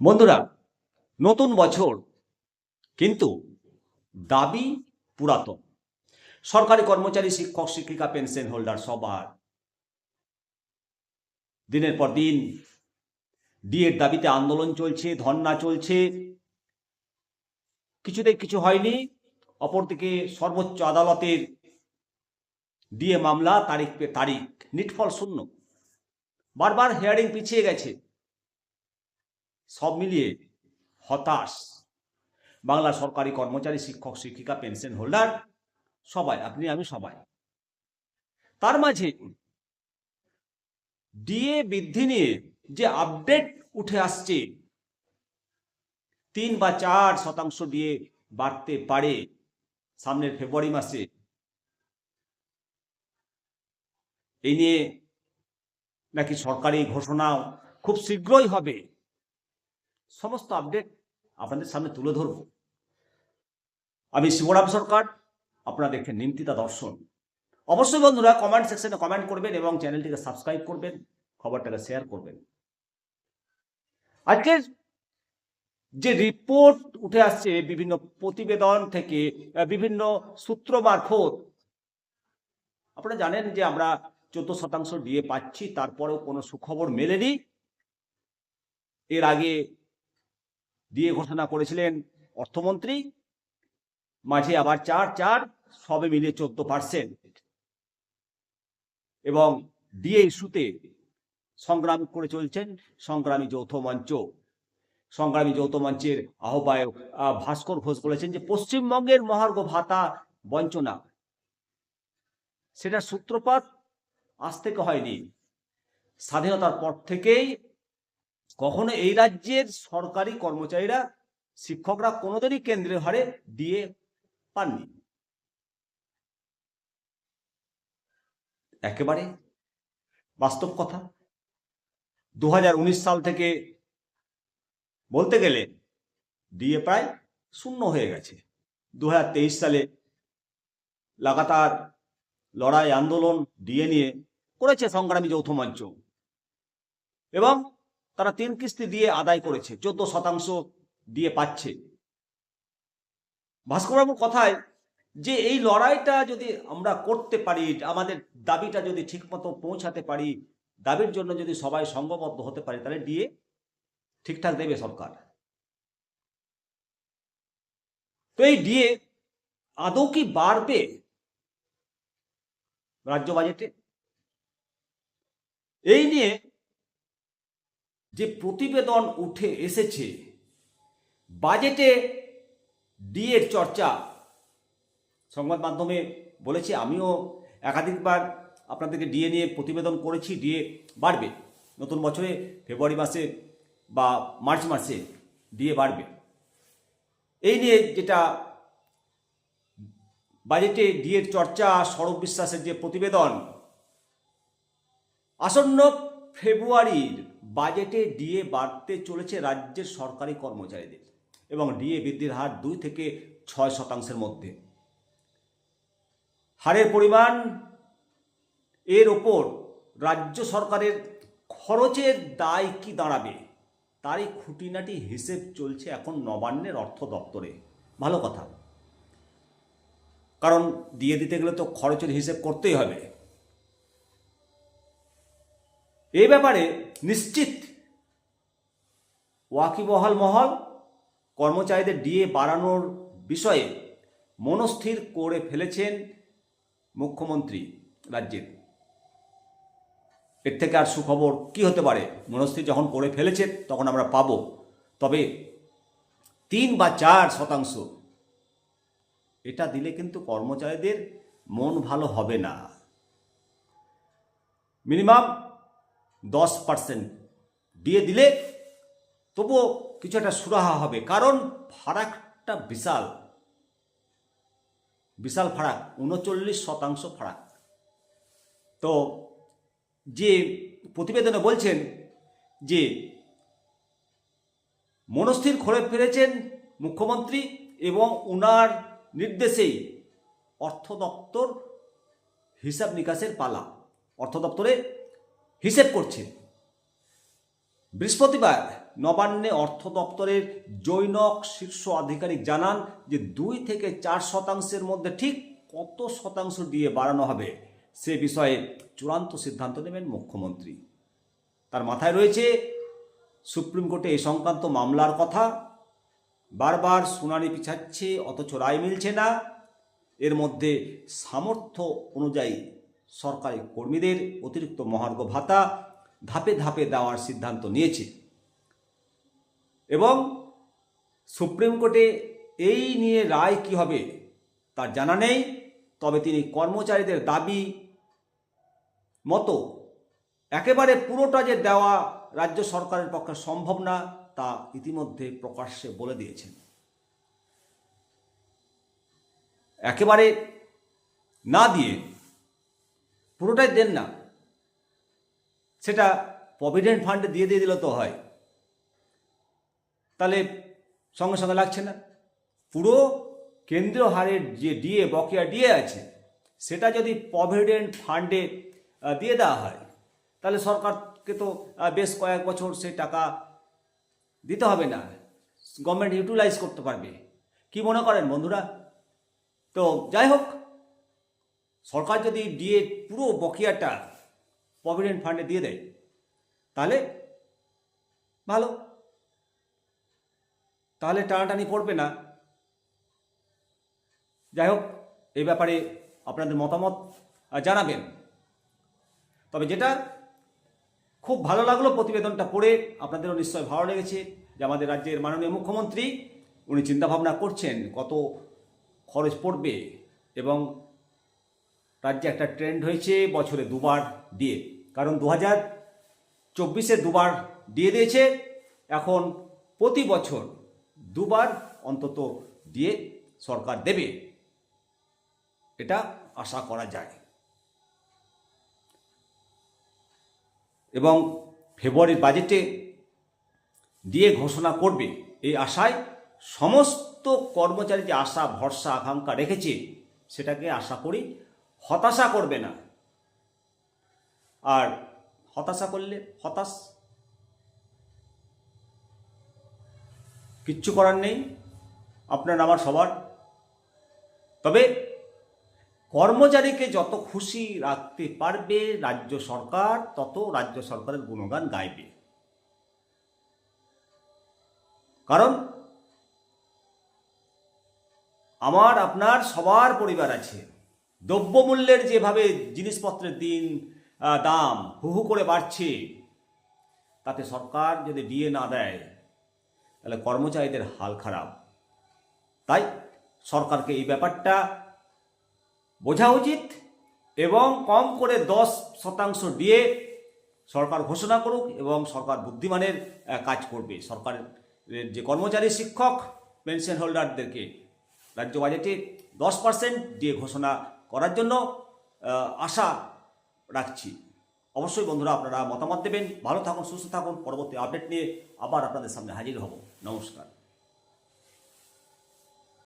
বন্ধুরা, নতুন বছর, কিন্তু দাবি পুরাতন। সরকারি কর্মচারী, শিক্ষক, শিক্ষিকা, পেনশন হোল্ডার সবার। দিনের পর দিন ডিএর দাবিতে আন্দোলন চলছে ধর্না চলছে। কিছুতেই কিছু হয়নি। অপরদিকে সর্বোচ্চ আদালতের ডিএ মামলা, তারিখ পে তারিখ, নিটফল শূন্য। বারবার হেয়ারিং পিছিয়ে গেছে। সব মিলিয়ে হতাশ। বাংলা সরকারি কর্মচারী, শিক্ষক, শিক্ষিকা, পেনশন হোল্ডার, সবাই, আপনি, আমি সবাই। তার মাঝে ডিএ বৃদ্ধি নিয়ে যে আপডেট উঠে আসছে, তিন বা চার শতাংশ দিয়ে বাড়তে পারে সামনের ফেব্রুয়ারি মাসে। এই নিয়ে নাকি সরকারি ঘোষণাও খুব শীঘ্রই হবে। সমস্ত আপডেট আপনাদের সামনে তুলে ধরব। আমি শিবরাম সরকার, আপনারা দেখছেন নিমতিতা দর্শন। অবশ্যই বন্ধুরা কমেন্ট সেকশনে কমেন্ট করবেন এবং চ্যানেলটিকে সাবস্ক্রাইব করবেন, খবরটাকে শেয়ার করবেন। আজকের যে রিপোর্ট উঠে আসছে, বিভিন্ন প্রতিবেদন থেকে বিভিন্ন সূত্র মারফত, আপনারা জানেন যে আমরা চোদ্দ শতাংশ ডিএ পাচ্ছি, তারপরেও কোনো সুখবর মেলেনি। এর আগে দিয়ে ঘোষণা করেছিলেন অর্থমন্ত্রী। মাঝে আবার চার চার সবে মিলে চোদ্দ পার্সেন্ট এবং ডিএ ইস্যুতে সংগ্রাম করে চলছেন সংগ্রামী যৌথ মঞ্চ। সংগ্রামী যৌথ মঞ্চের আহ্বায়ক আহ, ভাস্কর ঘোষ বলেছেন যে পশ্চিমবঙ্গের মহার্ঘ ভাতা বঞ্চনা। সেটা সূত্রপাত আজ থেকে হয়নি। স্বাধীনতার পর থেকেই কখনো এই রাজ্যের সরকারি কর্মচারীরা, শিক্ষকরা কোনোদিনই কেন্দ্রের হারে দিয়ে পাননি। একেবারে বাস্তব কথা। দু হাজার উনিশ সাল থেকে বলতে গেলে দিয়ে প্রায় শূন্য হয়ে গেছে। দু হাজার তেইশ সালে লাগাতার লড়াই, আন্দোলন দিয়ে নিয়ে করেছে সংগ্রামী যৌথ মঞ্চ। এবং তারা তিন কিস্তি দিয়ে আদায় করেছে, চোদ্দ শতাংশ দিয়ে পাচ্ছে। ভাস্করবাবুর কথায় যে এই লড়াইটা যদি আমরা করতে পারি, আমাদের দাবিটা যদি ঠিকমতো পৌঁছাতে পারি, দাবির জন্য যদি সবাই সঙ্গবদ্ধ হতে পারে, তাহলে দিয়ে ঠিকঠাক দেবে সরকার। তো এই ডিএ আদৌ কি বাড়বে রাজ্য বাজেটে? এই নিয়ে যে প্রতিবেদন উঠে এসেছে, বাজেটে ডিএর চর্চা, সংবাদ মাধ্যমে বলেছে, আমিও একাধিকবার আপনাদেরকে ডিএ নিয়ে প্রতিবেদন করেছি, ডিএ বাড়বে। নতুন বছরে ফেব্রুয়ারি মাসে বা মার্চ মাসে ডিএ বাড়বে। এই নিয়ে যেটা বাজেটে ডিএর চর্চা, সৌরভ বিশ্বাসের যে প্রতিবেদন, আসন্ন ফেব্রুয়ারির বাজেটে ডিএ বাড়তে চলেছে রাজ্যের সরকারি কর্মচারীদের এবং ডিএ বৃদ্ধির হার দুই থেকে ছয় শতাংশের মধ্যে। হারের পরিমাণ এর ওপর রাজ্য সরকারের খরচের দায় কি দাঁড়াবে, তারই খুঁটিনাটি হিসেব চলছে এখন নবান্নের অর্থ দপ্তরে। ভালো কথা। কারণ দিয়ে দিতে গেলে তো খরচের হিসেব করতেই হবে। এই ব্যাপারে নিশ্চিত ওয়াকিবহাল মহল কর্মচারীদের ডিএ বাড়ানোর বিষয়ে মনস্থির করে ফেলেছেন মুখ্যমন্ত্রী রাজ্যের। এর থেকে আর সুখবর কি হতে পারে? মনস্থির যখন করে ফেলেছে তখন আমরা পাবো। তবে তিন বা চার শতাংশ, এটা দিলে কিন্তু কর্মচারীদের মন ভালো হবে না। মিনিমাম দশ পার্সেন্ট দিয়ে দিলে তবুও কিছু একটা সুরাহা হবে। কারণ ফারাকটা বিশাল। বিশাল ফারাক, উনচল্লিশ শতাংশ ফারাক। তো যে প্রতিবেদনে বলছেন যে মনস্থির করে ফেলেছেন মুখ্যমন্ত্রী এবং ওনার নির্দেশেই অর্থ দপ্তর হিসাব নিকাশের পালা। অর্থ দপ্তরে হিসেব করছে। বৃহস্পতিবার নবান্নে অর্থ দপ্তরের জৈনক শীর্ষ আধিকারিক জানান যে দুই থেকে চার শতাংশের মধ্যে ঠিক কত শতাংশ দিয়ে বাড়ানো হবে, সে বিষয়ে চূড়ান্ত সিদ্ধান্ত নেবেন মুখ্যমন্ত্রী। তার মাথায় রয়েছে, সুপ্রিম কোর্টে এই সংক্রান্ত মামলার কথা, বারবার শুনানি পিছাচ্ছে, অথচ রায় মিলছে না। এর মধ্যে সামর্থ্য অনুযায়ী সরকারি কর্মীদের অতিরিক্ত মহার্ঘ ভাতা ধাপে ধাপে দেওয়ার সিদ্ধান্ত নিয়েছে। এবং সুপ্রিম কোর্টে এই নিয়ে রায় কি হবে তার জানা নেই, তবে তিনি কর্মচারীদের দাবি মতো একেবারে পুরোটা যে দেওয়া রাজ্য সরকারের পক্ষে সম্ভব না, তা ইতিমধ্যে প্রকাশ্যে বলে দিয়েছেন। একেবারে না দিয়ে পুরোটাই দেন না। সেটা প্রভিডেন্ট ফান্ডে দিয়ে দিয়ে দিলে তো হয়। তাহলে সঙ্গে সঙ্গে লাগছে না। পুরো কেন্দ্রীয় হারের যে ডিএ, বকেয়া ডিএ আছে, সেটা যদি প্রভিডেন্ট ফান্ডে দিয়ে দেওয়া হয়, তাহলে সরকারকে তো বেশ কয়েক বছর সেই টাকা দিতে হবে না। গভর্নমেন্ট ইউটিলাইজ করতে পারবে। কি মনে করেন বন্ধুরা? তো যাই হোক সরকার যদি ডিএ পুরো বকেয়াটা প্রভিডেন্ট ফান্ডে দিয়ে দেয়, তাহলে ভালো। তাহলে টানাটানি পড়বে না। যাই হোক, এই ব্যাপারে আপনাদের মতামত জানাবেন। তবে যেটা খুব ভালো লাগল প্রতিবেদনটা পড়ে, আপনাদেরও নিশ্চয় ভালো লেগেছে যে আমাদের রাজ্যের মাননীয় মুখ্যমন্ত্রী, উনি চিন্তাভাবনা করছেন কত খরচ পড়বে এবং রাজ্যে একটা ট্রেন্ড হয়েছে বছরে দুবার দিয়ে। কারণ দু হাজার চব্বিশে দুবার দিয়ে দিয়েছে, এখন প্রতি বছর দুবার অন্তত দিয়ে সরকার দেবে। এটা আশা করা যায়। এবং ফেব্রুয়ারির বাজেটে দিয়ে ঘোষণা করবে। এই আশায় সমস্ত কর্মচারী যে আশা, ভরসা, আকাঙ্ক্ষা রেখেছে, সেটাকে আশা করি হতাশা করবে না। আর হতাশা করলে হতাশ কিচ্ছু করার নেই, আপনার আমার সবার। তবে কর্মচারীকে যত খুশি রাখতে পারবে রাজ্য সরকার, তত রাজ্য সরকারের গুণগান গাইবে। কারণ আমার, আপনার, সবার পরিবার আছে। দ্রব্যমূল্যের যেভাবে জিনিসপত্রের দিন দাম হু হু করে বাড়ছে, তাতে সরকার যদি ডিএ না দেয়, তাহলে কর্মচারীদের হাল খারাপ। তাই সরকারকে এই ব্যাপারটা বোঝা উচিত এবং কম করে দশ শতাংশ দিয়ে সরকার ঘোষণা করুক এবং সরকার বুদ্ধিমানের কাজ করবে। সরকারের যে কর্মচারী শিক্ষক, পেনশন হোল্ডারদেরকে রাজ্য বাজেটে দশ পার্সেন্ট দিয়ে ঘোষণা করার জন্য আশা রাখছি। অবশ্যই বন্ধুরা আপনারা মতামত দেবেন। ভালো থাকুন, সুস্থ থাকুন। পরবর্তী আপডেট নিয়ে আবার আপনাদের সামনে হাজির হব। নমস্কার।